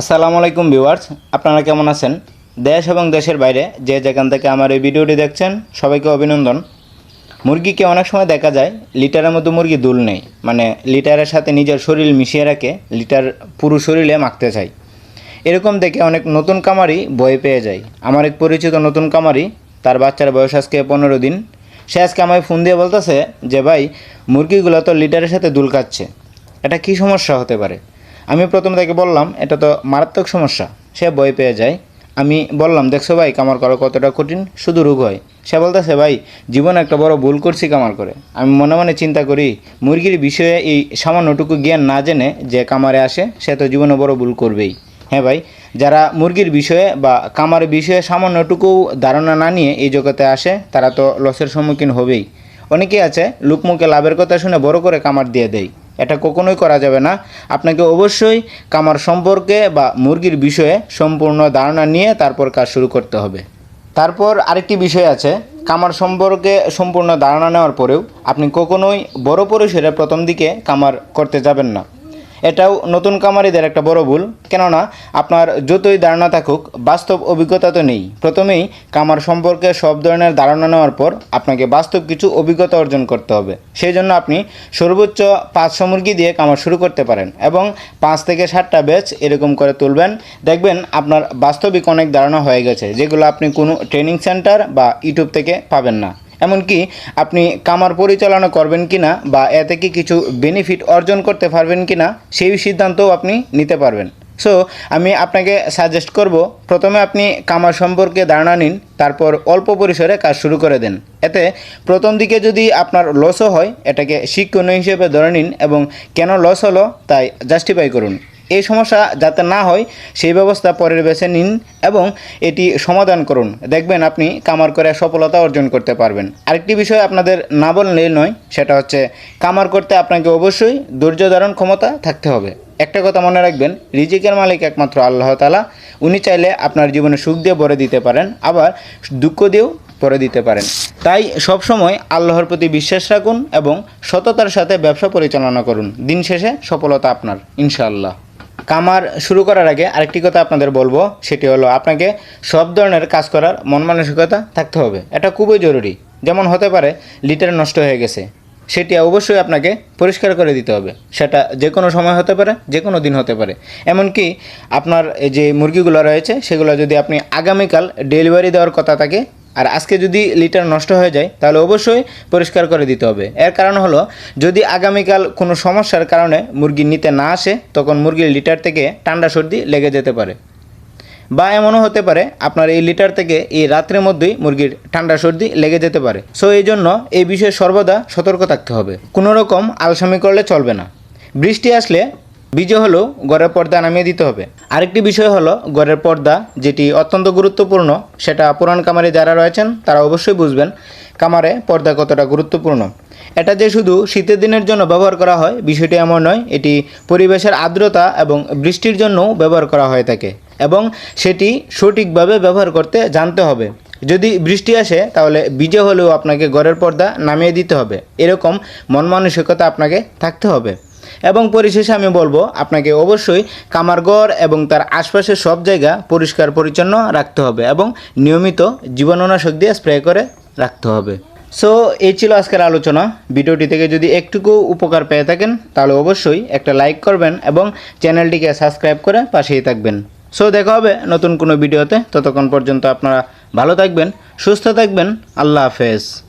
আসসালামু আলাইকুম ভিউয়ার্স, আপনারা কেমন আছেন? দেশ এবং দেশের বাইরে যে যেখান থেকে আমার এই ভিডিওটি দেখছেন, সবাইকে অভিনন্দন। মুরগিকে অনেক সময় দেখা যায়, লিটারের মধ্যে মুরগি দুল নেই। মানে লিটারের সাথে নিজের শরীর মিশিয়ে রাখে, লিটার পুরো শরীরে মাখতে চায়। এরকম দেখে অনেক নতুন কামারি ভয় পেয়ে যায়। আমার এক পরিচিত নতুন কামারি তার বাচ্চার বয়স আজকে পনেরো দিন। সে আজকে আমায় ফোন দিয়ে বলতেছে যে, ভাই, মুরগিগুলো তো লিটারের সাথে দুল খাচ্ছে। এটা কী সমস্যা হতে পারে? আমি প্রথম তাকে বললাম, এটা তো মারাত্মক সমস্যা। সে ভয় পেয়ে যায়। আমি বললাম, দেখছ ভাই, কামার করা কতটা কঠিন? শুধু রোগ হয়। সে বলতেছে, ভাই, জীবনে একটা বড় ভুল করছি কামার করে। আমি মনে মনে চিন্তা করি, মুরগির বিষয়ে এই সামান্যটুকু জ্ঞান না জেনে যে কামারে আসে, সে তো জীবনে বড় ভুল করবেই। হ্যাঁ ভাই, যারা মুরগির বিষয়ে বা কামারের বিষয়ে সামান্যটুকু ধারণা না নিয়ে এই জগতে আসে, তারা তো লসের সম্মুখীন হবেই। অনেকেই আছে, লুকমুখে লাভের কথা শুনে বড় করে কামার দিয়ে দেয়। এটা কখনোই করা যাবে না। আপনাকে অবশ্যই কামার সম্পর্কে বা মুরগির বিষয়ে সম্পূর্ণ ধারণা নিয়ে তারপর কাজ শুরু করতে হবে। তারপর আরেকটি বিষয় আছে, কামার সম্পর্কে সম্পূর্ণ ধারণা নেওয়ার পরেও আপনি কখনোই বড় পরিসরে প্রথম দিকে কামার করতে যাবেন না। এটাও নতুন কামারিদের একটা বড় ভুল। কেননা, আপনার যতই ধারণা থাকুক, বাস্তব অভিজ্ঞতা তো নেই। প্রথমেই কামার সম্পর্কে সব ধরনের ধারণা নেওয়ার পর আপনাকে বাস্তব কিছু অভিজ্ঞতা অর্জন করতে হবে। সেই জন্য আপনি সর্বোচ্চ পাঁচশো মুরগি দিয়ে কামার শুরু করতে পারেন এবং পাঁচ থেকে ষাটটা ব্যাচ এরকম করে তুলবেন। দেখবেন আপনার বাস্তবিক অনেক ধারণা হয়ে গেছে, যেগুলো আপনি কোনো ট্রেনিং সেন্টার বা ইউটিউব থেকে পাবেন না। এমনকি আপনি কামার পরিচালনা করবেন কিনা বা এতে কি কিছু বেনিফিট অর্জন করতে পারবেন কিনা, সেই সিদ্ধান্তও আপনি নিতে পারবেন। সো আমি আপনাকে সাজেস্ট করব, প্রথমে আপনি কামার সম্পর্কে ধারণা নিন, তারপর অল্প পরিসরে কাজ শুরু করে দেন। এতে প্রথম দিকে যদি আপনার লসও হয়, এটাকে শিক্ষণীয় হিসেবে ধরে নিন এবং কেন লস হলো, তাই জাস্টিফাই করুন। এই সমস্যা যাতে না হয়, সেই ব্যবস্থা পরের বেছে নিন এবং এটি সমাধান করুন। দেখবেন আপনি কামার করে সফলতা অর্জন করতে পারবেন। আরেকটি বিষয় আপনাদের না বললেই নয়, সেটা হচ্ছে কামার করতে আপনাকে অবশ্যই ধৈর্য ধারণ ক্ষমতা থাকতে হবে। একটা কথা মনে রাখবেন, রিজিকের মালিক একমাত্র আল্লাহ তালা উনি চাইলে আপনার জীবনে সুখ দিয়ে ভরে দিতে পারেন, আবার দুঃখ দিয়েও ভরে দিতে পারেন। তাই সবসময় আল্লাহর প্রতি বিশ্বাস রাখুন এবং সততার সাথে ব্যবসা পরিচালনা করুন। দিন শেষে সফলতা আপনার, ইনশাআল্লাহ। কামার শুরু করার আগে আরেকটি কথা আপনাদের বলব, সেটি হলো আপনাকে সব ধরনের কাজ করার মন মানসিকতা থাকতে হবে। এটা খুবই জরুরি। যেমন হতে পারে লিটার নষ্ট হয়ে গেছে। সেটি অবশ্যই আপনাকে পরিষ্কার করে দিতে হবে। সেটা যে কোনো সময় হতে পারে যে কোনো দিন হতে পারে। এমনকি আপনার যে মুরগিগুলো রয়েছে, সেগুলো যদি আপনি আগামীকাল ডেলিভারি দেওয়ার কথা থাকে আর আজকে যদি লিটার নষ্ট হয়ে যায়, তাহলে অবশ্যই পরিষ্কার করে দিতে হবে। এর কারণ হলো, যদি আগামীকাল কোনো সমস্যার কারণে মুরগি নিতে না আসে, তখন মুরগির লিটার থেকে ঠান্ডা সর্দি লেগে যেতে পারে। বা এমনও হতে পারে, আপনার এই লিটার থেকে এই রাত্রের মধ্যেই মুরগির ঠান্ডা সর্দি লেগে যেতে পারে। সো এই জন্য এই বিষয়ে সর্বদা সতর্ক থাকতে হবে। কোনো রকম আলসামি করলে চলবে না। বৃষ্টি আসলে বীজে হলেও ঘরের পর্দা নামিয়ে দিতে হবে। আরেকটি বিষয় হলো ঘরের পর্দা যেটি অত্যন্ত গুরুত্বপূর্ণ, সেটা পুরান কামারে যারা রয়েছেন তারা অবশ্যই বুঝবেন কামারে পর্দা কতটা গুরুত্বপূর্ণ। এটা যে শুধু শীতের দিনের জন্য ব্যবহার করা হয়, বিষয়টি এমন নয়, এটি পরিবেশের আর্দ্রতা এবং বৃষ্টির জন্যও ব্যবহার করা হয়ে থাকে এবং সেটি সঠিকভাবে ব্যবহার করতে জানতে হবে। যদি বৃষ্টি আসে, তাহলে বীজে হলেও আপনাকে ঘরের পর্দা নামিয়ে দিতে হবে। এরকম মন মানসিকতা আপনাকে থাকতে হবে। এবং পরিশেষে আমি বলব, আপনাকে অবশ্যই কামারঘর এবং তার আশপাশের সব জায়গা পরিষ্কার পরিচ্ছন্ন রাখতে হবে এবং নিয়মিত জীবাণুনাশক দিয়ে স্প্রে করে রাখতে হবে। সো এই ছিল আজকের আলোচনা। ভিডিওটি থেকে যদি একটুকু উপকার পেয়ে থাকেন, তাহলে অবশ্যই একটা লাইক করবেন এবং চ্যানেলটিকে সাবস্ক্রাইব করে পাশেই থাকবেন। সো দেখা হবে নতুন কোনো ভিডিওতে। ততক্ষণ পর্যন্ত আপনারা ভালো থাকবেন, সুস্থ থাকবেন। আল্লাহ হাফেজ।